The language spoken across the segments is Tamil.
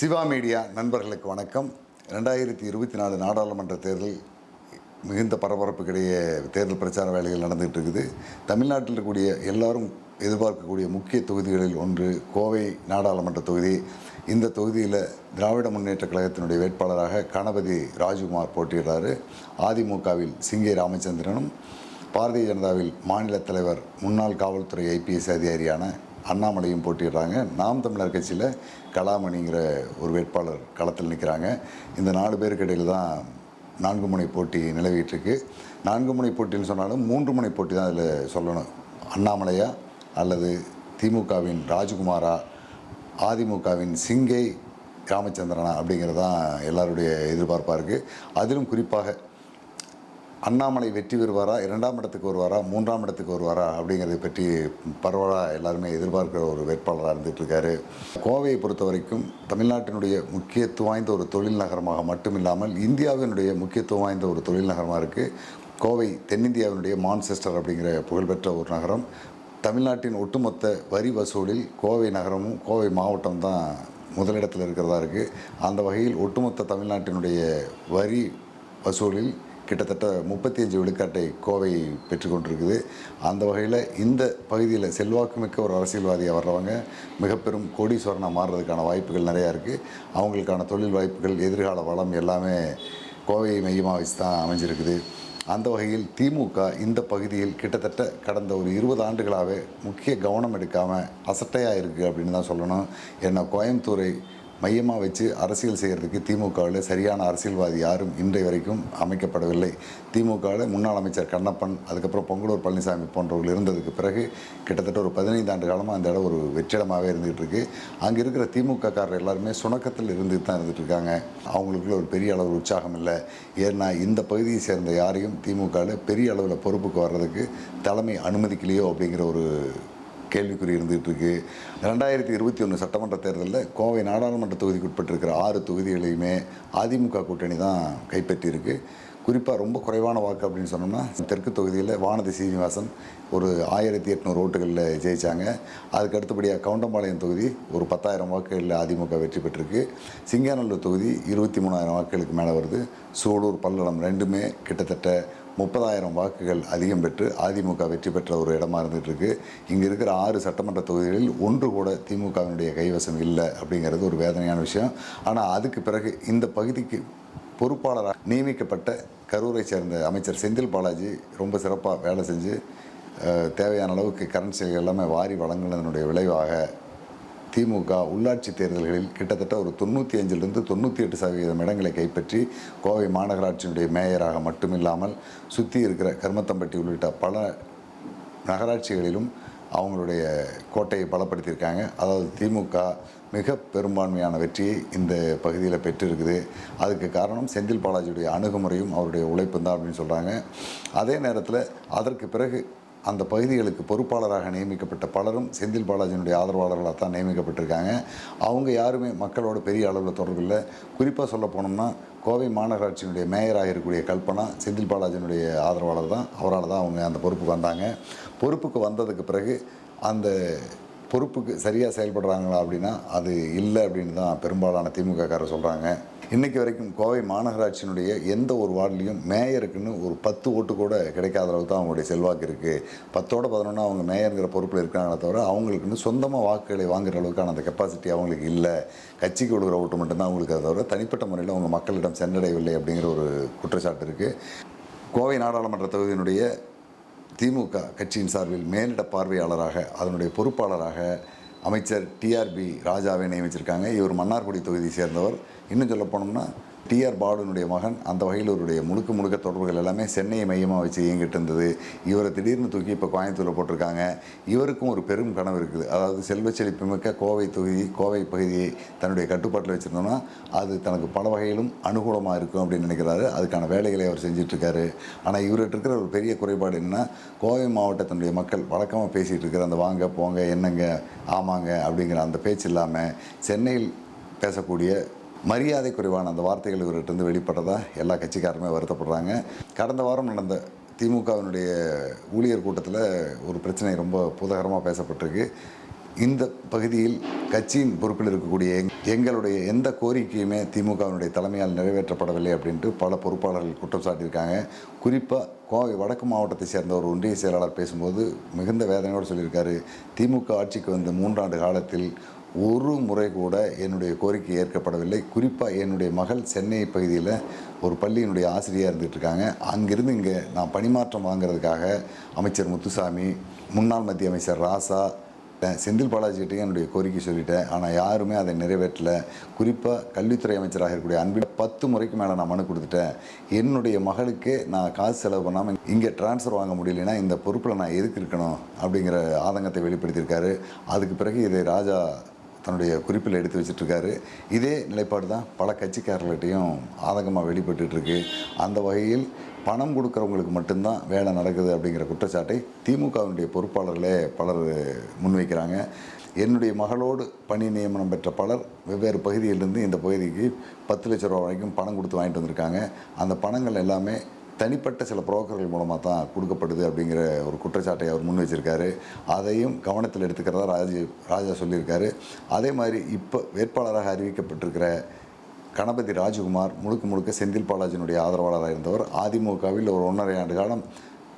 சிவா மீடியா நண்பர்களுக்கு வணக்கம். ரெண்டாயிரத்தி இருபத்தி நாலு நாடாளுமன்ற தேர்தல் மிகுந்த பரபரப்புக்கிடையே தேர்தல் பிரச்சார வேலைகள் நடந்துகிட்டு இருக்குது. தமிழ்நாட்டில் இருக்கக்கூடிய எல்லாரும் எதிர்பார்க்கக்கூடிய முக்கிய தொகுதிகளில் ஒன்று கோவை நாடாளுமன்ற தொகுதி. இந்த தொகுதியில் திராவிட முன்னேற்ற கழகத்தினுடைய வேட்பாளராக கணபதி ராஜ்குமார் போட்டியிடுறாரு. அதிமுகவில் சிங்கே ராமச்சந்திரனும் பாரதிய ஜனதாவில் மாநில தலைவர் முன்னாள் காவல்துறை ஐபிஎஸ் அதிகாரியான அண்ணாமலையும் போட்டிடுறாங்க நாம் தமிழர் கட்சியில் கலாமணிங்கிற ஒரு வேட்பாளர் களத்தில் நிற்கிறாங்க இந்த நாலு பேருக்கு இடையில் தான் நான்கு முனை போட்டி நிலவிட்டுருக்கு. நான்கு முனை போட்டின்னு சொன்னாலும் மூன்று முனை போட்டி தான் அதில் சொல்லணும். அண்ணாமலையா அல்லது திமுகவின் ராஜ்குமாரா அதிமுகவின் சிங்கை ராமச்சந்திரனா அப்படிங்கிறது தான் எல்லாருடைய எதிர்பார்ப்பாக இருக்குது அதிலும் குறிப்பாக அண்ணாமலை வெற்றி பெறுவாரா? இரண்டாம் இடத்துக்கு வருவாரா? மூன்றாம் இடத்துக்கு வருவாரா? அப்படிங்கிறத பற்றி பரவலாக எல்லாருமே எதிர்பார்க்கிற ஒரு வேட்பாளராக இருந்துகிட்டு இருக்காரு. கோவையை பொறுத்த வரைக்கும் தமிழ்நாட்டினுடைய முக்கியத்துவம் வாய்ந்த ஒரு தொழில் நகரமாக மட்டும் இல்லாமல் இந்தியாவினுடைய முக்கியத்துவம் வாய்ந்த ஒரு தொழில் நகரமாக இருக்குது கோவை தென்னிந்தியாவினுடைய மான்செஸ்டர் அப்படிங்கிற புகழ்பெற்ற ஒரு நகரம். தமிழ்நாட்டின் ஒட்டுமொத்த வரி வசூலில் கோவை நகரமும் கோவை மாவட்டம் தான் முதலிடத்தில் இருக்கிறதா இருக்குது அந்த வகையில் ஒட்டுமொத்த தமிழ்நாட்டினுடைய வரி வசூலில் கிட்டத்தட்ட முப்பத்தி அஞ்சு விழுக்காட்டை கோவை பெற்றுக்கொண்டிருக்குது அந்த வகையில் இந்த பகுதியில் செல்வாக்குமிக்க ஒரு அரசியல்வாதியாக வர்றவங்க மிகப்பெரும் கோடீஸ்வரனாக மாறுறதுக்கான வாய்ப்புகள் நிறையா இருக்குது அவங்களுக்கான தொழில் வாய்ப்புகள் எதிர்கால வளம் எல்லாமே கோவையை மையமாக வச்சு தான் அமைஞ்சிருக்குது. அந்த வகையில் திமுக இந்த பகுதியில் கிட்டத்தட்ட கடந்த ஒரு இருபது ஆண்டுகளாகவே முக்கிய கவனம் எடுக்காமல் அசட்டையாக இருக்குது அப்படின்னு தான் சொல்லணும். ஏன்னா கோயம்புத்தூரை மையமாக வச்சு அரசியல் செய்கிறதுக்கு திமுகவில் சரியான அரசியல்வாதி யாரும் இன்றைய வரைக்கும் அமைக்கப்படவில்லை. திமுகவில் முன்னாள் அமைச்சர் கண்ணப்பன் அதுக்கப்புறம் பொங்கலூர் பழனிசாமி போன்றவர்கள் இருந்ததுக்கு பிறகு கிட்டத்தட்ட ஒரு பதினைந்து ஆண்டு காலமாக அந்த இடம் ஒரு வெற்றிடமாகவே இருந்துகிட்டு இருக்குது அங்கே இருக்கிற திமுக காரர் எல்லாருமே சுணக்கத்தில் இருந்துட்டு தான் இருந்துட்டு இருக்காங்க. அவங்களுக்குள்ள ஒரு பெரிய அளவு உற்சாகம் இல்லை. ஏன்னா இந்த பகுதியை சேர்ந்த யாரையும் திமுகவில் பெரிய அளவில் பொறுப்புக்கு வர்றதுக்கு தலைமை அனுமதிக்கலையோ அப்படிங்கிற ஒரு கேள்விக்குறி இருந்துகிட்டு இருக்கு ரெண்டாயிரத்தி இருபத்தி ஒன்று சட்டமன்ற தேர்தலில் கோவை நாடாளுமன்ற தொகுதிக்கு உட்பட்டிருக்கிற ஆறு தொகுதிகளையுமே அதிமுக கூட்டணி தான் கைப்பற்றியிருக்கு. குறிப்பாக ரொம்ப குறைவான வாக்கு அப்படின்னு சொன்னோம்னா தெற்கு தொகுதியில் வானதி சீனிவாசன் ஒரு ஆயிரத்தி எட்நூறு ஓட்டுகளில் ஜெயித்தாங்க அதுக்கு அடுத்தபடியாக கவுண்டம்பாளையம் தொகுதி ஒரு பத்தாயிரம் வாக்குகளில் அதிமுக வெற்றி பெற்றிருக்கு. சிங்காநல்லூர் தொகுதி இருபத்தி மூணாயிரம் வாக்குகளுக்கு மேலே வருது. சூலூர் பல்லடம் ரெண்டுமே கிட்டத்தட்ட முப்பதாயிரம் வாக்குகள் அதிகம் பெற்று அதிமுக வெற்றி பெற்ற ஒரு இடமா இருந்துட்டு இருக்கு இங்கே இருக்கிற ஆறு சட்டமன்ற தொகுதிகளில் ஒன்று கூட திமுகவினுடைய கைவசம் இல்லை அப்படிங்கிறது ஒரு வேதனையான விஷயம். ஆனால் அதுக்கு பிறகு இந்த பகுதிக்கு பொறுப்பாளராக நியமிக்கப்பட்ட கரூரை சேர்ந்த அமைச்சர் செந்தில் பாலாஜி ரொம்ப சிறப்பாக வேலை செஞ்சு தேவையான அளவுக்கு கரன்சிகள் எல்லாமே வாரி வழங்கினதனுடைய விளைவாக திமுக உள்ளாட்சி தேர்தல்களில் கிட்டத்தட்ட ஒரு தொண்ணூற்றி அஞ்சிலிருந்து தொண்ணூற்றி எட்டு சதவீதம் இடங்களை கைப்பற்றி கோவை மாநகராட்சியினுடைய மேயராக மட்டுமில்லாமல் சுற்றி இருக்கிற கருமத்தம்பட்டி உள்ளிட்ட பல நகராட்சிகளிலும் அவங்களுடைய கோட்டையை பலப்படுத்தியிருக்காங்க. அதாவது திமுக மிக பெரும்பான்மையான வெற்றியை இந்த பகுதியில் பெற்றிருக்குது. அதுக்கு காரணம் செந்தில் பாலாஜியுடைய அணுகுமுறையும் அவருடைய உழைப்பும் தான் அப்படின்னு சொல்கிறாங்க அதே நேரத்தில் அதற்கு பிறகு அந்த பகுதிகளுக்கு பொறுப்பாளராக நியமிக்கப்பட்ட பலரும் செந்தில் பாலாஜியினுடைய ஆதரவாளர்களாக தான் நியமிக்கப்பட்டிருக்காங்க. அவங்க யாருமே மக்களோட பெரிய அளவில் தொடர்பு இல்லை. குறிப்பாக சொல்ல போனோம்னா கோவை மாநகராட்சியினுடைய மேயராக இருக்கக்கூடிய கல்பனா செந்தில் பாலாஜியினுடைய ஆதரவாளர் தான். அவரால் தான் அவங்க அந்த பொறுப்புக்கு வந்தாங்க. பொறுப்புக்கு வந்ததுக்கு பிறகு அந்த பொறுப்புக்கு சரியாக செயல்படுறாங்களா அப்படின்னா அது இல்லை அப்படின்னு தான் பெரும்பாலான திமுககாரர் சொல்கிறாங்க இன்றைக்கி வரைக்கும் கோவை மாநகராட்சியினுடைய எந்த ஒரு வார்டுலேயும் மேயருக்குன்னு ஒரு பத்து ஓட்டு கூட கிடைக்காத அளவுக்கு தான் அவங்களுடைய செல்வாக்கு இருக்குது பத்தோட பதினொன்று அவங்க மேயருங்கிற பொறுப்பில் இருக்காங்களே தவிர அவங்களுக்குன்னு சொந்தமாக வாக்குகளை வாங்குற அளவுக்கான அந்த கெப்பாசிட்டி அவங்களுக்கு இல்லை. கட்சிக்கு கொடுக்குற ஓட்டு மட்டும்தான் அவங்களுக்கு அதை தவிர தனிப்பட்ட முறையில் அவங்க மக்களிடம் சென்றடையவில்லை அப்படிங்கிற ஒரு குற்றச்சாட்டு இருக்குது கோவை நாடாளுமன்ற தொகுதியினுடைய திமுக கட்சியின் சார்பில் மேலிட பார்வையாளராக அதனுடைய பொறுப்பாளராக அமைச்சர் டிஆர்பி ராஜாவை நியமிச்சிருக்காங்க. இவர் மன்னார்குடி தொகுதியை சேர்ந்தவர். இன்னும் சொல்ல போனோம்னா டிஆர் பாலுனுடைய மகன் அந்த வகையில் இவருடைய முழுக்க முழுக்க தொடர்புகள் எல்லாமே சென்னையை மையமாக வச்சு இயங்கிட்டு இருந்தது. இவரை திடீர்னு தூக்கி இப்போ கோயம்புத்தூரில் போட்டிருக்காங்க. இவருக்கும் ஒரு பெரும் கனவு இருக்குது. அதாவது செல்வ செழிப்பு மிக்க கோவை தொகுதி கோவை பகுதியை தன்னுடைய கட்டுப்பாட்டில் வச்சுருந்தோம்னா அது தனக்கு பல வகையிலும் அனுகூலமாக இருக்கும் அப்படின்னு நினைக்கிறாரு. அதுக்கான வேலைகளை அவர் செஞ்சிட்ருக்காரு ஆனால் இவர்கிட்ட இருக்கிற ஒரு பெரிய குறைபாடு என்னென்னா கோவை மாவட்டத்தினுடைய மக்கள் வழக்கமாக பேசிகிட்டு இருக்கிற அந்த வாங்க போங்க என்னங்க ஆமாங்க அப்படிங்கிற அந்த பேச்சு இல்லாமல் சென்னையில் பேசக்கூடிய மரியாதை குறைவான அந்த வார்த்தைகள் இவர்கிட்ட வெளிப்பட்டதாக எல்லா கட்சிக்காரருமே வருத்தப்படுறாங்க. கடந்த வாரம் நடந்த திமுகவினுடைய ஊழியர் கூட்டத்தில் ஒரு பிரச்சனை ரொம்ப பூதகரமாக பேசப்பட்டிருக்கு. இந்த பகுதியில் கட்சியின் பொறுப்பில் இருக்கக்கூடிய எங்- எங்களுடைய எந்த கோரிக்கையுமே திமுகவினுடைய தலைமையால் நிறைவேற்றப்படவில்லை அப்படின்ட்டு பல பொறுப்பாளர்கள் குற்றம் சாட்டியிருக்காங்க. குறிப்பாக கோவை வடக்கு மாவட்டத்தை சேர்ந்த ஒரு ஒன்றிய செயலாளர் பேசும்போது மிகுந்த வேதனையோடு சொல்லியிருக்காரு. திமுக ஆட்சிக்கு வந்த மூன்றாண்டு காலத்தில் ஒரு முறை கூட என்னுடைய கோரிக்கை ஏற்கப்படவில்லை. குறிப்பாக என்னுடைய மகள் சென்னை பகுதியில் ஒரு பள்ளியினுடைய ஆசிரியராக இருந்துகிட்டு இருக்காங்க. அங்கிருந்து இங்கே நான் பணிமாற்றம் வாங்குறதுக்காக அமைச்சர் முத்துசாமி முன்னாள் மத்திய அமைச்சர் ராசா செந்தில் பாலாஜிகிட்டையும் என்னுடைய கோரிக்கை சொல்லிட்டேன். ஆனால் யாருமே அதை நிறைவேற்றலை. குறிப்பாக கல்வித்துறை அமைச்சராக இருக்கக்கூடிய அன்பில் பத்து முறைக்கு மேலே நான் மனு கொடுத்துட்டேன். என்னுடைய மகளுக்கே நான் காசு செலவு பண்ணாமல் இங்கே ட்ரான்ஸ்ஃபர் வாங்க முடியலன்னா இந்த பொறுப்பில் நான் எதுக்கு இருக்கணும்? அப்படிங்கிற ஆதங்கத்தை வெளிப்படுத்தியிருக்காரு. அதுக்கு பிறகு இதை ராஜா தன்னுடைய குறிப்பில் எடுத்து வச்சிட்ருக்காரு. இதே நிலைப்பாடு தான் பல கட்சிக்காரர்கள்ட்டையும் ஆதங்கமாக வெளிப்பட்டுருக்கு அந்த வகையில் பணம் கொடுக்குறவங்களுக்கு மட்டும்தான் வேலை நடக்குது அப்படிங்கிற குற்றச்சாட்டை திமுகவினுடைய பொறுப்பாளர்களே பலர் முன்வைக்கிறாங்க. என்னுடைய மகளோடு பணி நியமனம் பெற்ற பலர் வெவ்வேறு பகுதியிலிருந்து இந்த பகுதிக்கு பத்து லட்ச ரூபா வரைக்கும் பணம் கொடுத்து வாங்கிட்டு வந்திருக்காங்க. அந்த பணங்கள் எல்லாமே தனிப்பட்ட சில புரோக்கர்கள் மூலமாக தான் கொடுக்கப்படுது அப்படிங்கிற ஒரு குற்றச்சாட்டை அவர் முன் வச்சிருக்காரு. அதையும் கவனத்தில் எடுத்துக்கிறதா ராஜி ராஜா சொல்லியிருக்காரு. அதே மாதிரி இப்போ வேட்பாளராக அறிவிக்கப்பட்டிருக்கிற கணபதி ராஜகுமார் முழுக்க முழுக்க செந்தில் பாலாஜினுடைய ஆதரவாளராக இருந்தவர். அதிமுகவில் ஒரு ஒன்றரை ஆண்டு காலம்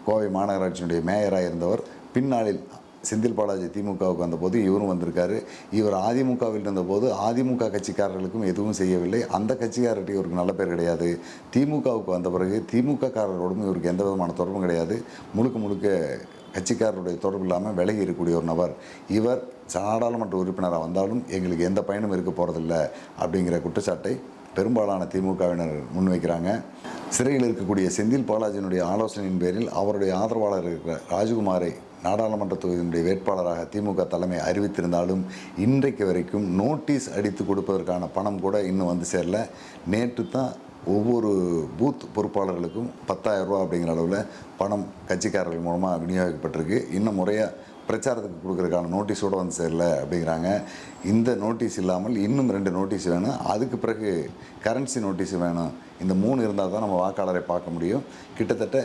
கோவை மாநகராட்சியினுடைய மேயராக இருந்தவர். பின்னாளில் செந்தில் பாலாஜி திமுகவுக்கு வந்தபோது இவரும் வந்திருக்காரு. இவர் அதிமுகவில் இருந்தபோது அதிமுக கட்சிக்காரர்களுக்கும் எதுவும் செய்யவில்லை. அந்த கட்சிக்காரர்கிட்ட இவருக்கு நல்ல பேர் கிடையாது. திமுகவுக்கு வந்த பிறகு திமுக காரரோடும் இவருக்கு எந்த விதமான தொடர்பும் கிடையாது. முழுக்க முழுக்க கட்சிக்காரருடைய தொடர்பு இல்லாமல் விலகி இருக்கக்கூடிய ஒரு நபர். இவர் நாடாளுமன்ற உறுப்பினராக வந்தாலும் எங்களுக்கு எந்த பயனும் இருக்க போகிறதில்ல அப்படிங்கிற குற்றச்சாட்டை பெரும்பாலான திமுகவினர் முன்வைக்கிறாங்க. சிறையில் இருக்கக்கூடிய செந்தில் பாலாஜியினுடைய ஆலோசனையின் பேரில் அவருடைய ஆதரவாளர் இருக்கிற ராஜகுமாரை நாடாளுமன்ற தொகுதியினுடைய வேட்பாளராக திமுக தலைமை அறிவித்திருந்தாலும் இன்றைக்கு வரைக்கும் நோட்டீஸ் அடித்து கொடுப்பதற்கான பணம் கூட இன்னும் வந்து சேரல. நேற்று தான் ஒவ்வொரு பூத் பொறுப்பாளர்களுக்கும் பத்தாயிரம் ரூபா அப்படிங்கிற அளவில் பணம் கட்சிக்காரர்கள் மூலமாக விநியோகிக்கப்பட்டிருக்கு. இன்னும் முறையாக பிரச்சாரத்துக்கு கொடுக்குறதுக்கான நோட்டீஸோடு வந்து சேரல அப்படிங்கிறாங்க. இந்த நோட்டீஸ் இல்லாமல் இன்னும் ரெண்டு நோட்டீஸ் வேணும். அதுக்கு பிறகு கரன்சி நோட்டீஸ் வேணும். இந்த மூணு இருந்தால் தான் நம்ம வாக்காளரை பார்க்க முடியும். கிட்டத்தட்ட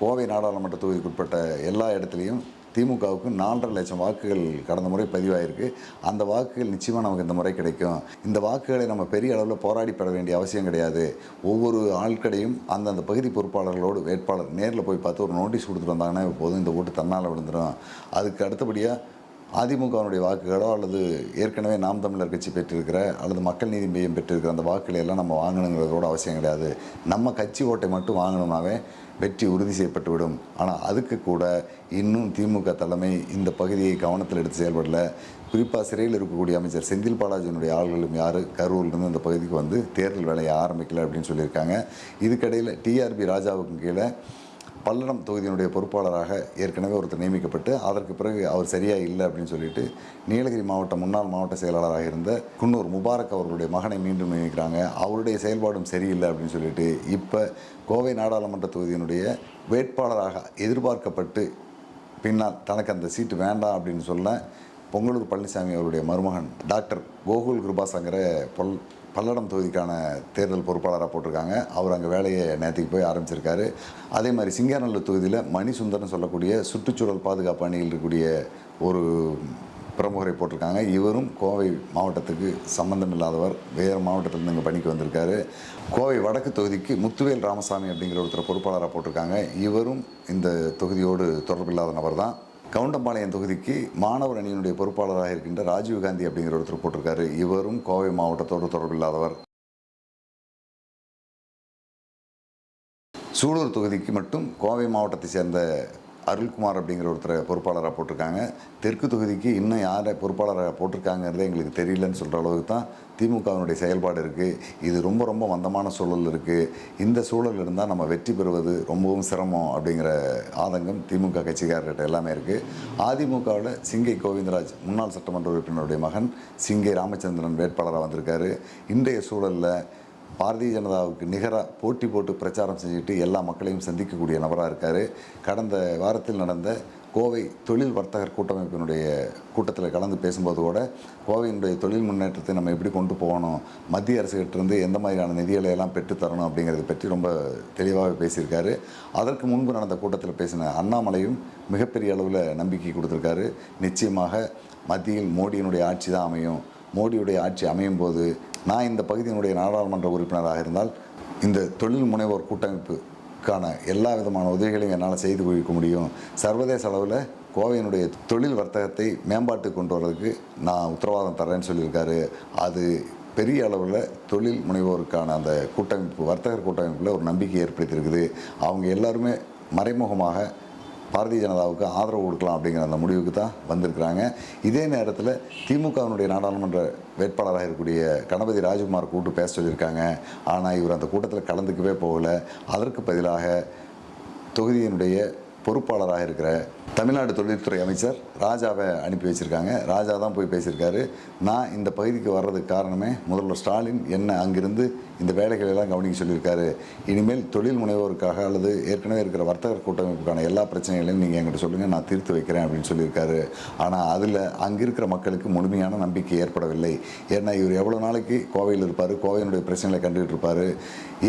கோவை நாடாளுமன்ற தொகுதிக்குட்பட்ட எல்லா இடத்துலையும் திமுகவுக்கு நாலரை லட்சம் வாக்குகள் கடந்த முறை பதிவாயிருக்கு. அந்த வாக்குகள் நிச்சயமாக நமக்கு இந்த முறை கிடைக்கும். இந்த வாக்குகளை நம்ம பெரிய அளவில் போராடி பெற வேண்டிய அவசியம் கிடையாது. ஒவ்வொரு ஆட்களையும் அந்தந்த பகுதி பொறுப்பாளர்களோடு வேட்பாளர் நேரில் போய் பார்த்து ஒரு நோட்டீஸ் கொடுத்துட்டு வந்தாங்கன்னா போதும். இந்த ஓட்டு தன்னால் விழுந்துடும் அதுக்கு அடுத்தபடியாக அதிமுகவினுடைய வாக்குகளோ அல்லது ஏற்கனவே நாம் தமிழர் கட்சி பெற்றிருக்கிற அல்லது மக்கள் நீதி மையம் பெற்றிருக்கிற அந்த வாக்குகளை எல்லாம் நம்ம வாங்கணுங்கிறதோட அவசியம் கிடையாது. நம்ம கட்சி ஓட்டை மட்டும் வாங்கணும்னாவே வெற்றி உறுதி செய்யப்பட்டுவிடும் ஆனால் அதுக்கு கூட இன்னும் திமுக தலைமை இந்த பகுதியை கவனத்தில் எடுத்து செயல்படல. குறிப்பாக சிறையில் இருக்கக்கூடிய அமைச்சர் செந்தில் பாலாஜியினுடைய ஆள்களும் யார்? கரூர்லேருந்து இந்த பகுதிக்கு வந்து தேர்தல் வேலையை ஆரம்பிக்கல அப்படின்னு சொல்லியிருக்காங்க. இதுக்கிடையில் டிஆர்பி ராஜாவுக்கும் கீழே பல்லடம் தொகுதியினுடைய பொறுப்பாளராக ஏற்கனவே ஒருத்தர் நியமிக்கப்பட்டு அதற்கு பிறகு அவர் சரியாக இல்லை அப்படின்னு சொல்லிட்டு நீலகிரி மாவட்ட முன்னாள் மாவட்ட செயலாளராக இருந்த குன்னூர் முபாரக் அவர்களுடைய மகனை மீண்டும் நியமிக்கிறாங்க. அவருடைய செயல்பாடும் சரியில்லை அப்படின்னு சொல்லிட்டு இப்போ கோவை நாடாளுமன்ற தொகுதியினுடைய வேட்பாளராக எதிர்பார்க்கப்பட்டு பின்னால் தனக்கு அந்த சீட்டு வேண்டாம் அப்படின்னு சொல்ல பொங்கலூர் பழனிசாமி அவருடைய மருமகன் டாக்டர் கோகுல் கிருபாசங்கரை பொல் பல்லடம் தொகுதிக்கான தேர்தல் பொறுப்பாளராக போட்டிருக்காங்க. அவர் அங்கே வேலையை நேற்றுக்கு போய் ஆரம்பிச்சிருக்காரு. அதே மாதிரி சிங்காநல்லூர் தொகுதியில் மணிசுந்தரன் சொல்லக்கூடிய சுற்றுச்சூழல் பாதுகாப்பு அணியில் இருக்கக்கூடிய ஒரு பிரமுகரை போட்டிருக்காங்க. இவரும் கோவை மாவட்டத்துக்கு சம்பந்தம் இல்லாதவர். வேறு மாவட்டத்திலிருந்து இங்கே பணிக்கு வந்திருக்காரு. கோவை வடக்கு தொகுதிக்கு முத்துவேல் ராமசாமி அப்படிங்கிற ஒருத்தர் பொறுப்பாளராக போட்டிருக்காங்க. இவரும் இந்த தொகுதியோடு தொடர்பில்லாத நபர் தான் கவுண்டம்பாளையம் தொகுதிக்கு மாணவர் அணியினுடைய பொறுப்பாளராக இருக்கின்ற ராஜீவ்காந்தி அப்படிங்கிற ஒருத்தர் போட்டிருக்காரு. இவரும் கோவை மாவட்டத்தோடு தொடர்பில்லாதவர். சூலூர் தொகுதிக்கு மட்டும் கோவை மாவட்டத்தை சேர்ந்த அருள்குமார் அப்படிங்கிற ஒருத்தரை பொறுப்பாளராக போட்டிருக்காங்க. தெற்கு தொகுதிக்கு இன்னும் யாரை பொறுப்பாளராக போட்டிருக்காங்கிறதே எங்களுக்கு தெரியலன்னு சொல்கிற அளவுக்கு தான் திமுகவினுடைய செயல்பாடு இருக்குது இது ரொம்ப ரொம்ப மந்தமான சூழல் இருக்குது இந்த சூழல் இருந்தால் நம்ம வெற்றி பெறுவது ரொம்பவும் சிரமம் அப்படிங்கிற ஆதங்கம் திமுக கட்சிக்காரர்கிட்ட எல்லாமே இருக்குது அதிமுகவில் சிங்கை கோவிந்தராஜ் முன்னாள் சட்டமன்ற உறுப்பினருடைய மகன் சிங்கை ராமச்சந்திரன் வேட்பாளராக வந்திருக்காரு. இன்றைய சூழலில் பாரதிய ஜனதாவுக்கு நிகராக போட்டி போட்டு பிரச்சாரம் செஞ்சுட்டு எல்லா மக்களையும் சந்திக்கக்கூடிய நபராக இருக்கார். கடந்த வாரத்தில் நடந்த கோவை தொழில் வர்த்தகர் கூட்டமைப்பினுடைய கூட்டத்தில் கலந்து பேசும்போது கூட கோவையினுடைய தொழில் முன்னேற்றத்தை நம்ம எப்படி கொண்டு போகணும் மத்திய அரசுகிட்டிருந்து எந்த மாதிரியான நிதிகளை எல்லாம் பெற்றுத்தரணும் அப்படிங்கிறத பற்றி ரொம்ப தெளிவாக பேசியிருக்காரு. அதற்கு முன்பு நடந்த கூட்டத்தில் பேசின அண்ணாமலையும் மிகப்பெரிய அளவில் நம்பிக்கை கொடுத்துருக்காரு. நிச்சயமாக மத்தியில் மோடியினுடைய ஆட்சி தான் அமையும். மோடியுடைய ஆட்சி அமையும் போது நான் இந்த பகுதியினுடைய நாடாளுமன்ற உறுப்பினராக இருந்தால் இந்த தொழில் முனைவோர் கூட்டமைப்புக்கான எல்லா விதமான உதவிகளையும் என்னால் செய்து கொடுக்க முடியும். சர்வதேச அளவில் கோவையினுடைய தொழில் வர்த்தகத்தை மேம்பாட்டு கொண்டு வர்றதுக்கு நான் உத்தரவாதம் தரேன்னு சொல்லியிருக்காரு. அது பெரிய அளவில் தொழில் முனைவோருக்கான அந்த கூட்டமைப்பு வர்த்தகர் கூட்டமைப்பில் ஒரு நம்பிக்கை ஏற்படுத்தியிருக்குது. அவங்க எல்லாருமே மறைமுகமாக பாரதிய ஜனதாவுக்கு ஆதரவு கொடுக்கலாம் அப்படிங்கிற அந்த முடிவுக்கு தான் வந்திருக்கிறாங்க. இதே நேரத்தில் திமுகவினுடைய நாடாளுமன்ற வேட்பாளராக இருக்கக்கூடிய கணபதி ராஜ்குமார் கூட்டு பேச சொல்லியிருக்காங்க. ஆனால் இவர் அந்த கூட்டத்தில் கலந்துக்கவே போகலை. அதற்கு பதிலாக தொகுதியினுடைய பொறுப்பாளராக இருக்கிற தமிழ்நாடு தொழில்துறை அமைச்சர் ராஜாவை அனுப்பி வச்சுருக்காங்க. ராஜா தான் போய் பேசியிருக்காரு. நான் இந்த பகுதிக்கு வர்றதுக்கு காரணமே முதல்வர் ஸ்டாலின். என்ன அங்கிருந்து இந்த வேலைகளை எல்லாம் கவனிக்க சொல்லியிருக்காரு. இனிமேல் தொழில் முனைவோருக்காக அல்லது ஏற்கனவே இருக்கிற வர்த்தகர் கூட்டமைப்புக்கான எல்லா பிரச்சனைகளையும் நீங்கள் என்கிட்ட சொல்லுங்கள் நான் தீர்த்து வைக்கிறேன் அப்படின்னு சொல்லியிருக்காரு. ஆனால் அதில் அங்கே இருக்கிற மக்களுக்கு முழுமையான நம்பிக்கை ஏற்படவில்லை. ஏன்னா இவர் எவ்வளோ நாளைக்கு கோவையில் இருப்பார் கோவையினுடைய பிரச்சனைகளை கண்டுகிட்டு இருப்பார்.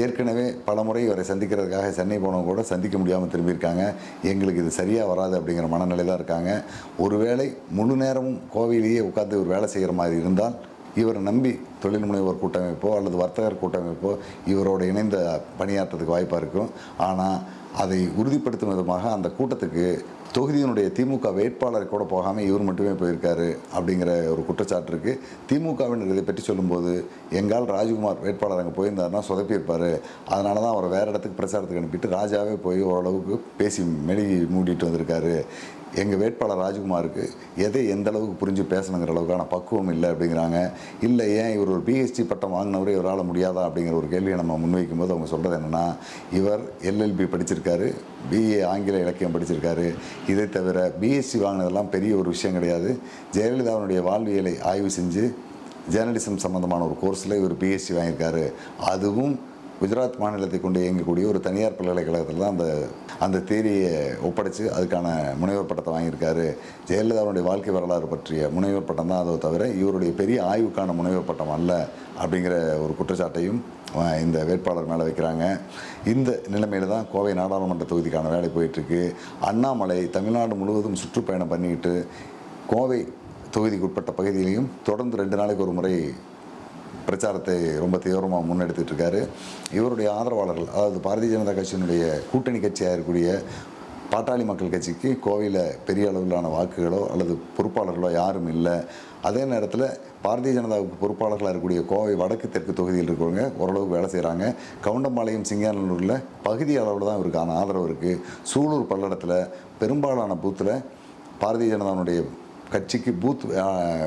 ஏற்கனவே பல முறை இவரை சந்திக்கிறதுக்காக சென்னை போனவங்க கூட சந்திக்க முடியாமல் திரும்பியிருக்காங்க. எங்களுக்கு இது சரியாக வராது அப்படிங்கிற மனநிலை தான் இருக்காங்க. ஒருவேளை முழு நேரமும் கோவையிலேயே உட்காந்து ஒரு வேலை செய்கிற மாதிரி இருந்தால் இவரை நம்பி தொழில் முனைவோர் கூட்டமைப்போ அல்லது வர்த்தகர் கூட்டமைப்போ இவரோட இணைந்த பணியாற்றுறதுக்கு வாய்ப்பாக இருக்கும். ஆனால் அதை உறுதிப்படுத்தும் விதமாக அந்த கூட்டத்துக்கு தொகுதியினுடைய திமுக வேட்பாளர் கூட போகாமல் இவர் மட்டுமே போயிருக்காரு அப்படிங்கிற ஒரு குற்றச்சாட்டு இருக்குது திமுகவினர் இதை பற்றி சொல்லும்போது எங்கால் ராஜ்குமார் வேட்பாளர் அங்கே போயிருந்தாருன்னா சொதப்பியிருப்பார். அதனால தான் அவரை வேறு இடத்துக்கு பிரச்சாரத்துக்கு அனுப்பிட்டு ராஜாவே போய் ஓரளவுக்கு பேசி மெழுகி மூடிட்டு வந்திருக்காரு. எங்கள் வேட்பாளர் ராஜ்குமாருக்கு எதை எந்த அளவுக்கு புரிஞ்சு பேசணுங்கிற அளவுக்கான பக்குவம் இல்லை அப்படிங்கிறாங்க. இல்லை ஏன் இவர் ஒரு பிஹெச்டி பட்டம் வாங்கினவரே இவரால் முடியாதா அப்படிங்கிற ஒரு கேள்வியை நம்ம முன்வைக்கும் போது அவங்க சொல்கிறது என்னென்னா இவர் எல்எல்பி படிச்சிருக்காரு. பிஏ ஆங்கில இலக்கியம் படிச்சிருக்காரு. இதை தவிர பிஎஸ்சி வாங்கினதெல்லாம் பெரிய ஒரு விஷயம் கிடையாது. ஜெயலலிதாவுடைய வாழ்வியலை ஆய்வு செஞ்சு ஜேர்னலிசம் சம்மந்தமான ஒரு கோர்ஸில் இவர் பிஎஸ்சி வாங்கியிருக்காரு. அதுவும் குஜராத் மாநிலத்தை கொண்டு இயங்கக்கூடிய ஒரு தனியார் பல்கலைக்கழகத்தில் தான் அந்த அந்த தேரியை ஒப்படைச்சு அதுக்கான முனைவர் பட்டத்தை வாங்கியிருக்காரு. ஜெயலலிதாவுடைய வாழ்க்கை வரலாறு பற்றிய முனைவர் பட்டம் தான் அதை தவிர இவருடைய பெரிய ஆய்வுக்கான முனைவர் பட்டம் அல்ல அப்படிங்கிற ஒரு குற்றச்சாட்டையும் இந்த வேட்பாளர் மேலே வைக்கிறாங்க. இந்த நிலைமையில் தான் கோவை நாடாளுமன்ற தொகுதிக்கான வேலை போயிட்டுருக்கு. அண்ணாமலை தமிழ்நாடு முழுவதும் சுற்றுப்பயணம் பண்ணிக்கிட்டு கோவை தொகுதிக்கு உட்பட்ட பகுதியிலையும் தொடர்ந்து ரெண்டு நாளைக்கு ஒரு முறை பிரச்சாரத்தை ரொம்ப தீவிரமாக முன்னெடுத்துட்டு இருக்காரு இவருடைய ஆதரவாளர்கள் அதாவது பாரதிய ஜனதா கட்சியினுடைய கூட்டணி கட்சியாக இருக்கக்கூடிய பாட்டாளி மக்கள் கட்சிக்கு கோவையில் பெரிய அளவிலான வாக்குகளோ அல்லது பொறுப்பாளர்களோ யாரும் இல்லை. அதே நேரத்தில் பாரதிய ஜனதாவுக்கு பொறுப்பாளர்களாக இருக்கக்கூடிய கோவை வடக்கு தெற்கு தொகுதியில் இருக்கிறவங்க ஓரளவுக்கு வேலை செய்கிறாங்க கவுண்டம்பாளையம் சிங்காநல்லூரில் பகுதி அளவில் தான் அவருக்கான ஆதரவு இருக்குது சூலூர் பல்லடத்தில் பெரும்பாலான பூத்தில் பாரதிய ஜனதாவுடைய கட்சிக்கு பூத்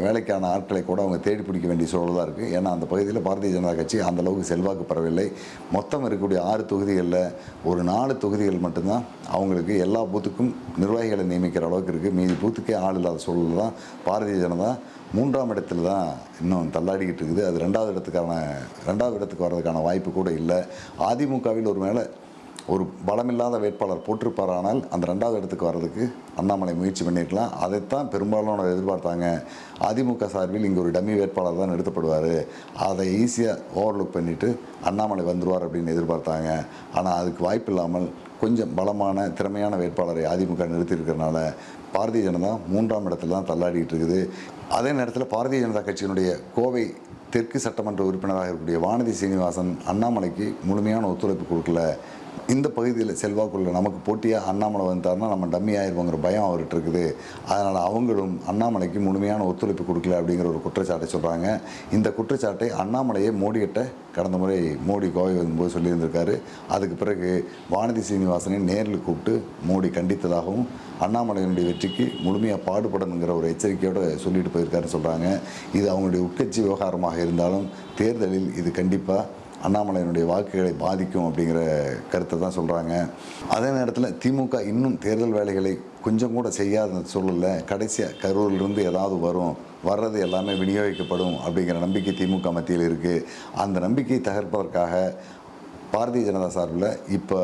வேலைக்கான ஆட்களை கூட அவங்க தேடி பிடிக்க வேண்டிய சூழல் தான் இருக்குது ஏன்னா அந்த பகுதியில் பாரதிய ஜனதா கட்சி அந்தளவுக்கு செல்வாக்கு பெறவில்லை. மொத்தம் இருக்கக்கூடிய ஆறு தொகுதிகளில் ஒரு நாலு தொகுதிகள் மட்டும்தான் அவங்களுக்கு எல்லா பூத்துக்கும் நிர்வாகிகளை நியமிக்கிற அளவுக்கு இருக்குது மீதி பூத்துக்கே ஆள் இல்லாத சூழலில் தான் பாரதிய ஜனதா மூன்றாம் இடத்துல தான் இன்னும் தள்ளாடிக்கிட்டு இருக்குது. அது ரெண்டாவது இடத்துக்கான ரெண்டாவது இடத்துக்கு வர்றதுக்கான வாய்ப்பு கூட இல்லை. அதிமுகவில் ஒரு மேலே ஒரு பலமில்லாத வேட்பாளர் போட்டிருப்பாரானால் அந்த ரெண்டாவது இடத்துக்கு வர்றதுக்கு அண்ணாமலை முயற்சி பண்ணியிருக்கலாம். அதைத்தான் பெரும்பாலான எதிர்பார்த்தாங்க. அதிமுக சார்பில் இங்கே ஒரு டம்மி வேட்பாளர் தான் நிறுத்தப்படுவார் அதை ஈஸியாக ஓவர்லுக் பண்ணிவிட்டு அண்ணாமலை வந்துடுவார் அப்படின்னு எதிர்பார்த்தாங்க. ஆனால் அதுக்கு வாய்ப்பு இல்லாமல் கொஞ்சம் பலமான திறமையான வேட்பாளரை அதிமுக நிறுத்தியிருக்கிறனால பாரதிய ஜனதா மூன்றாம் இடத்துல தான் தள்ளாடிட்டு இருக்குது. அதே நேரத்தில் பாரதிய ஜனதா கட்சியினுடைய கோவை தெற்கு சட்டமன்ற உறுப்பினராக இருக்கக்கூடிய வானதி சீனிவாசன் அண்ணாமலைக்கு முழுமையான ஒத்துழைப்பு கொடுக்கல. இந்த பகுதியில் செல்வாக்குள்ள நமக்கு போட்டியாக அண்ணாமலை வந்துட்டார்னா நம்ம டம்மி ஆயிருவோங்கிற பயம் அவர்கிட்ட இருக்குது. அதனால் அவங்களும் அண்ணாமலைக்கு முழுமையான ஒத்துழைப்பு கொடுக்கல அப்படிங்கிற ஒரு குற்றச்சாட்டை சொல்கிறாங்க இந்த குற்றச்சாட்டை அண்ணாமலையே மோடிகிட்ட கடந்த முறை மோடி கோவை வரும்போது சொல்லியிருந்திருக்காரு. அதுக்கு பிறகு வானதி சீனிவாசனை நேரில் கூப்பிட்டு மோடி கண்டித்ததாகவும் அண்ணாமலையினுடைய வெற்றிக்கு முழுமையாக பாடுபடணுங்கிற ஒரு எச்சரிக்கையோடு சொல்லிட்டு போயிருக்காருன்னு சொல்கிறாங்க இது அவங்களுடைய உட்கட்சி விவகாரமாக இருந்தாலும் தேர்தலில் இது கண்டிப்பாக அண்ணாமலையினுடைய வாக்குகளை பாதிக்கும் அப்படிங்கிற கருத்தை தான் சொல்கிறாங்க அதே நேரத்தில் திமுக இன்னும் தேர்தல் வேலைகளை கொஞ்சம் கூட செய்யாத சூழலில் கடைசியாக கரூரிலிருந்து ஏதாவது வரும் வர்றது எல்லாமே விநியோகிக்கப்படும் அப்படிங்கிற நம்பிக்கை திமுக மத்தியில் இருக்குது அந்த நம்பிக்கையை தகர்ப்பதற்காக பாரதிய ஜனதா சார்பில் இப்போ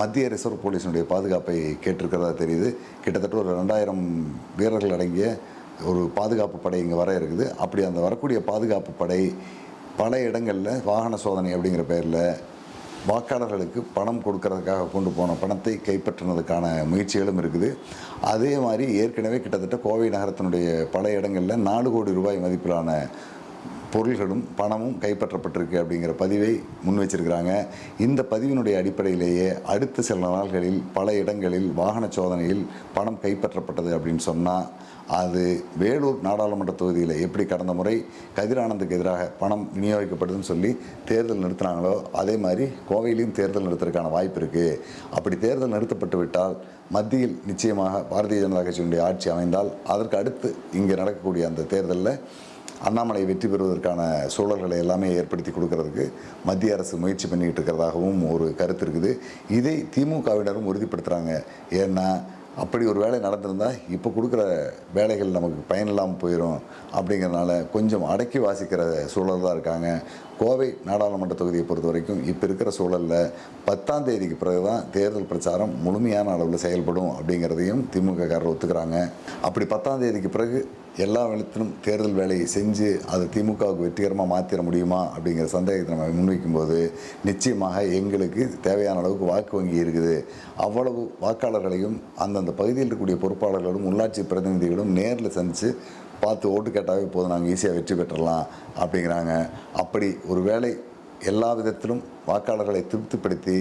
மத்திய ரிசர்வ் போலீஸினுடைய பாதுகாப்பை கேட்டிருக்கிறதா தெரியுது. கிட்டத்தட்ட ஒரு ரெண்டாயிரம் வீரர்கள் அடங்கிய ஒரு பாதுகாப்பு படை இங்கே வர இருக்குது. அப்படி அந்த வரக்கூடிய பாதுகாப்பு படை பல இடங்களில் வாகன சோதனை அப்படிங்கிற பேரில் வாக்காளர்களுக்கு பணம் கொடுக்கறதுக்காக கொண்டு போன பணத்தை கைப்பற்றினதுக்கான முயற்சிகளும் இருக்குது. அதே மாதிரி ஏற்கனவே கிட்டத்தட்ட கோவை நகரத்தினுடைய பல இடங்களில் நாலு கோடி ரூபாய் மதிப்பிலான பொருள்களும் பணமும் கைப்பற்றப்பட்டிருக்கு அப்படிங்கிற பதிவை முன் வச்சிருக்கிறாங்க இந்த பதிவினுடைய அடிப்படையிலேயே அடுத்த சில நாள்களில் பல இடங்களில் வாகன சோதனையில் பணம் கைப்பற்றப்பட்டது அப்படின்னு சொன்னால் அது வேலூர் நாடாளுமன்ற தொகுதியில் எப்படி கடந்த முறை கதிரானந்துக்கு எதிராக பணம் விநியோகிக்கப்படுதுன்னு சொல்லி தேர்தல் நிறுத்தினாங்களோ அதே மாதிரி கோவையிலையும் தேர்தல் நிறுத்துறதுக்கான வாய்ப்பு இருக்குது அப்படி தேர்தல் நிறுத்தப்பட்டு விட்டால் மத்தியில் நிச்சயமாக பாரதிய ஜனதா கட்சியினுடைய ஆட்சி அமைந்தால் அதற்கு அடுத்து இங்கே நடக்கக்கூடிய அந்த தேர்தலில் அண்ணாமலை வெற்றி பெறுவதற்கான சூழல்களை எல்லாமே ஏற்படுத்தி கொடுக்கறதுக்கு மத்திய அரசு முயற்சி பண்ணிக்கிட்டு இருக்கிறதாகவும் ஒரு கருத்து இருக்குது. இதை திமுகவினரும் உறுதிப்படுத்துகிறாங்க ஏன்னா அப்படி ஒரு வேலை நடந்திருந்தால் இப்போ கொடுக்குற வேலைகள் நமக்கு பயனில்லாமல் போயிடும் அப்படிங்கிறனால கொஞ்சம் அடக்கி வாசிக்கிற சூழல் தான் இருக்காங்க. கோவை நாடாளுமன்ற தொகுதியை பொறுத்த வரைக்கும் இப்போ இருக்கிற சூழலில் பத்தாம் தேதிக்கு பிறகு தான் தேர்தல் பிரச்சாரம் முழுமையான அளவில் செயல்படும் அப்படிங்கிறதையும் திமுக காரர் ஒத்துக்கிறாங்க. அப்படி பத்தாம் தேதிக்கு பிறகு எல்லா விதத்திலும் தேர்தல் வேலையை செஞ்சு அதை திமுகவுக்கு வெற்றிகரமாக மாற்றிட முடியுமா அப்படிங்கிற சந்தேகத்தை நம்ம முன்வைக்கும்போது நிச்சயமாக எங்களுக்கு தேவையான அளவுக்கு வாக்கு வங்கி இருக்குது. அவ்வளவு வாக்காளர்களையும் அந்தந்த பகுதியில் இருக்கக்கூடிய பொறுப்பாளர்களும் உள்ளாட்சி பிரதிநிதிகளும் நேரில் சந்தித்து பார்த்து ஓட்டு கேட்டாவே போதும் நாங்கள் ஈஸியாக வெற்றி பெற்றலாம் அப்படிங்கிறாங்க. அப்படி ஒரு வேளை எல்லா விதத்திலும் வாக்காளர்களை திருப்திப்படுத்தி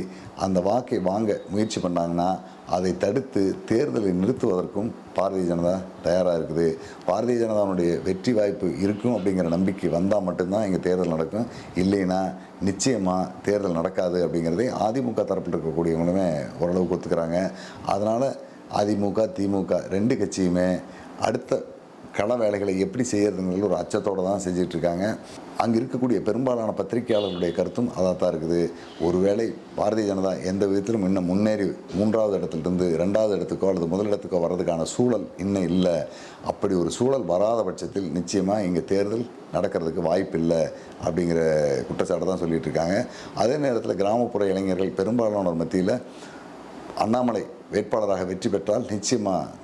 அந்த வாக்கை வாங்க முயற்சி பண்ணாங்கன்னா அதை தடுத்து தேர்தலை நிறுத்துவதற்கும் பாரதிய ஜனதா தயாராக இருக்குது. பாரதிய ஜனதாவுடைய வெற்றி வாய்ப்பு இருக்கும் அப்படிங்கிற நம்பிக்கை வந்தால் மட்டும்தான் இங்கே தேர்தல் நடக்கும். இல்லைன்னா நிச்சயமாக தேர்தல் நடக்காது அப்படிங்கிறதே அதிமுக தரப்பில் இருக்கக்கூடியவங்களுமே ஓரளவுக்கு ஒத்துக்கிறாங்க. அதனால் அதிமுக திமுக ரெண்டு கட்சியுமே அடுத்த கள வேலைகளை எப்படி செய்யறதுங்கிறது ஒரு அச்சத்தோடு தான் செஞ்சுட்டு இருக்காங்க அங்கே இருக்கக்கூடிய பெரும்பாலான பத்திரிகையாளர்களுடைய கருத்தும் அதாக தான் இருக்குது. ஒருவேளை பாரதிய ஜனதா எந்த விதத்திலும் இன்னும் முன்னேறி மூன்றாவது இடத்துலேருந்து ரெண்டாவது இடத்துக்கோ அல்லது முதலிடத்துக்கோ வர்றதுக்கான சூழல் இன்னும் இல்லை. அப்படி ஒரு சூழல் வராத பட்சத்தில் நிச்சயமாக இங்கே தேர்தல் நடக்கிறதுக்கு வாய்ப்பு இல்லை அப்படிங்கிற குற்றச்சாட்டை தான் சொல்லிட்டு இருக்காங்க அதே நேரத்தில் கிராமப்புற இளைஞர்கள் பெரும்பாலானோர் மத்தியில் அண்ணாமலை வேட்பாளராக வெற்றி பெற்றால் நிச்சயமாக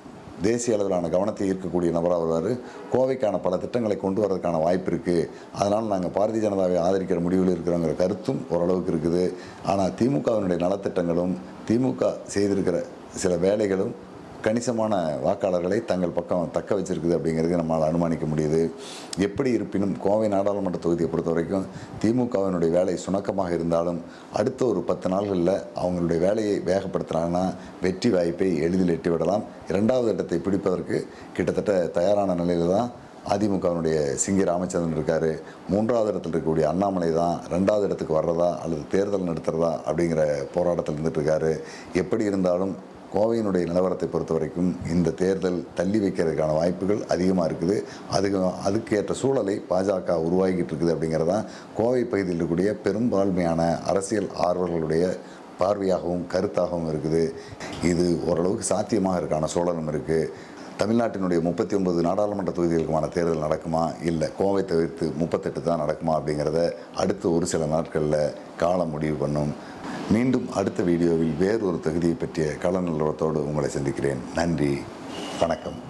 தேசிய அளவிலான கவனத்தை ஈர்க்கக்கூடிய நபராக வருவார். கோவைக்கான பல திட்டங்களை கொண்டு வரதுக்கான வாய்ப்பு இருக்குது அதனால் நாங்கள் பாரதிய ஜனதாவை ஆதரிக்கிற முடிவில் இருக்கிறோங்கிற கருத்தும் ஓரளவுக்கு இருக்குது. ஆனால் திமுகவினுடைய நலத்திட்டங்களும் திமுக செய்திருக்கிற சில வேலைகளும் கணிசமான வாக்காளர்களை தங்கள் பக்கம் தக்க வச்சிருக்குது அப்படிங்கிறது நம்மால் அனுமானிக்க முடியுது. எப்படி இருப்பினும் கோவை நாடாளுமன்ற தொகுதியை பொறுத்த வரைக்கும் திமுகவினுடைய வேலை சுணக்கமாக இருந்தாலும் அடுத்த ஒரு பத்து நாள்களில் அவங்களுடைய வேலையை வேகப்படுத்துகிறாங்கன்னா வெற்றி வாய்ப்பை எளிதில் எட்டிவிடலாம் இரண்டாவது இடத்தை பிடிப்பதற்கு கிட்டத்தட்ட தயாரான நிலையில் தான் அதிமுகவினுடைய சிங்கி ராமச்சந்திரன் இருக்கார். மூன்றாவது இடத்துல இருக்கக்கூடிய அண்ணாமலை தான் ரெண்டாவது இடத்துக்கு வர்றதா அல்லது தேர்தல் நடத்துகிறதா அப்படிங்கிற போராட்டத்தில் இருந்துகிட்டு இருக்காரு. எப்படி இருந்தாலும் கோவையினுடைய நிலவரத்தை பொறுத்த வரைக்கும் இந்த தேர்தல் தள்ளி வைக்கிறதுக்கான வாய்ப்புகள் அதிகமாக இருக்குது. அதுக்கு அதுக்கேற்ற சூழலை பாஜக உருவாகிட்டு இருக்குது அப்படிங்கிறது தான் கோவை பகுதியில் இருக்கக்கூடிய பெரும்பான்மையான அரசியல் ஆர்வலர்களுடைய பார்வையாகவும் கருத்தாகவும் இருக்குது. இது ஓரளவுக்கு சாத்தியமாக இருக்கான சூழலும் இருக்குது தமிழ்நாட்டினுடைய முப்பத்தி ஒன்பது நாடாளுமன்ற தொகுதிகளுக்குமான தேர்தல் நடக்குமா? இல்லை கோவை தவிர்த்து முப்பத்தெட்டு தான் நடக்குமா அப்படிங்கிறத அடுத்து ஒரு சில நாட்களில் காலம் முடிவு பண்ணும். மீண்டும் அடுத்த வீடியோவில் வேறொரு தகுதியை பற்றிய கலநலத்தோடு உங்களை சந்திக்கிறேன். நன்றி. வணக்கம்.